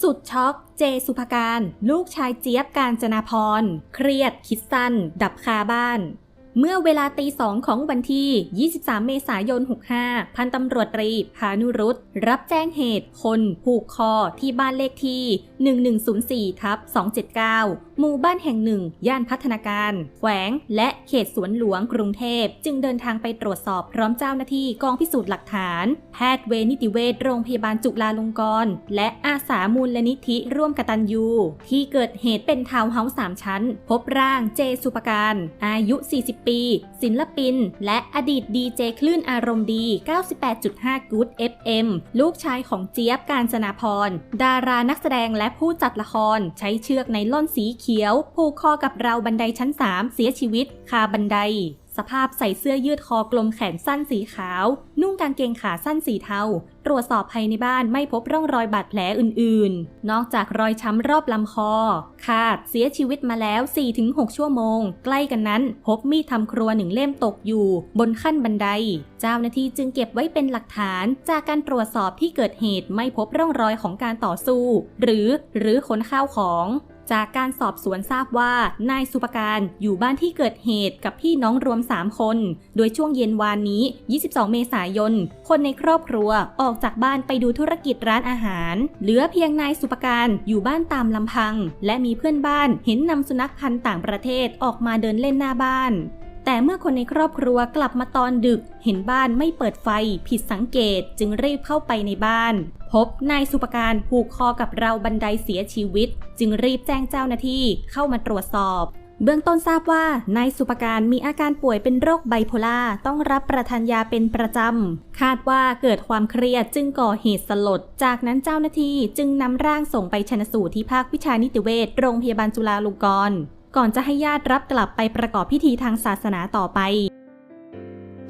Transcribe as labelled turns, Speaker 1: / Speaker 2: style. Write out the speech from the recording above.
Speaker 1: สุดช็อก เจสุภการ ลูกชายเจี๊ยบการจนาพร เครียด คิดสั้น ดับคาบ้าน เมื่อเวลาตีสองของวันที่ 23 เมษายน 65 พันตำรวจตรีพานุรุตรับแจ้งเหตุคนผูกคอที่บ้านเลขที่ 1104ทับ279 หมู่บ้านแห่งหนึ่ง ย่านพัฒนาการ แขวง และเขตสวนหลวงกรุงเทพ จึงเดินทางไปตรวจสอบพร้อมเจ้าหน้าที่กองพิสูจน์หลักฐาน แพทย์เวนิติเวชโรงพยาบาลจุฬาลงกรณ์และอาสามูลนิธิร่วมกตัญญู ที่เกิดเหตุเป็นทาวน์เฮาส์สามชั้น พบร่างเจสุปการ อายุ 40ปี ศิลปิน และอดีตดีเจคลื่นอารมณ์ดี 98.5 Good FM ลูกชายของเจี๊ยบการสนาพร ดารานักแสดงและผู้จัดละคร ใช้เชือกไนล่อนสีเขียว ผูกคอกับราวบันไดชั้น 3 เสียชีวิต คาบันได สภาพใส่เสื้อยืดคอกลมแขนสั้นสีขาว นุ่งกางเกงขาสั้นสีเทา ตรวจสอบภายในบ้านไม่พบร่องรอยบาดแผลอื่นๆ นอกจากรอยช้ำรอบลำคอ คาดเสียชีวิตมาแล้ว 4-6 ชั่วโมง ใกล้กันนั้น พบมีดทำครัวหนึ่งเล่มตกอยู่ บนขั้นบันได เจ้าหน้าที่จึงเก็บไว้เป็นหลักฐาน จากการตรวจสอบที่เกิดเหตุไม่พบร่องรอยของการต่อสู้ หรือหรือขนข้าวของ จากการสอบสวนทราบว่านายสุปการอยู่บ้านที่เกิดเหตุกับพี่น้องรวม 3 คน โดยช่วงเย็นวานนี้ 22 เมษายน คนในครอบครัวออกจากบ้านไปดูธุรกิจร้านอาหาร เหลือเพียงนายสุปการอยู่บ้านตามลำพัง และมีเพื่อนบ้านเห็นนำสุนัขพันธุ์ต่างประเทศออกมาเดินเล่นหน้าบ้านแต่เมื่อคนในครอบครัวกลับมาตอนดึก เห็นบ้านไม่เปิดไฟ ผิดสังเกตจึงรีบเข้าไปในบ้านพบนายสุปการผูกคอกับราวบันไดเสียชีวิต จึงรีบแจ้งเจ้าหน้าที่เข้ามาตรวจสอบ เบื้องต้นทราบว่านายสุปการมีอาการป่วยเป็นโรคไบโพล่าต้องรับประทานยาเป็นประจำ คาดว่าเกิดความเครียดจึงก่อเหตุสลด จากนั้นเจ้าหน้าที่จึงนำร่างส่งไปชนสูตรที่ภาควิชานิติเวชโรงพยาบาลจุฬาลงกรณ์ก่อนจะให้ญาติรับกลับไปประกอบพิธีทางศาสนาต่อไป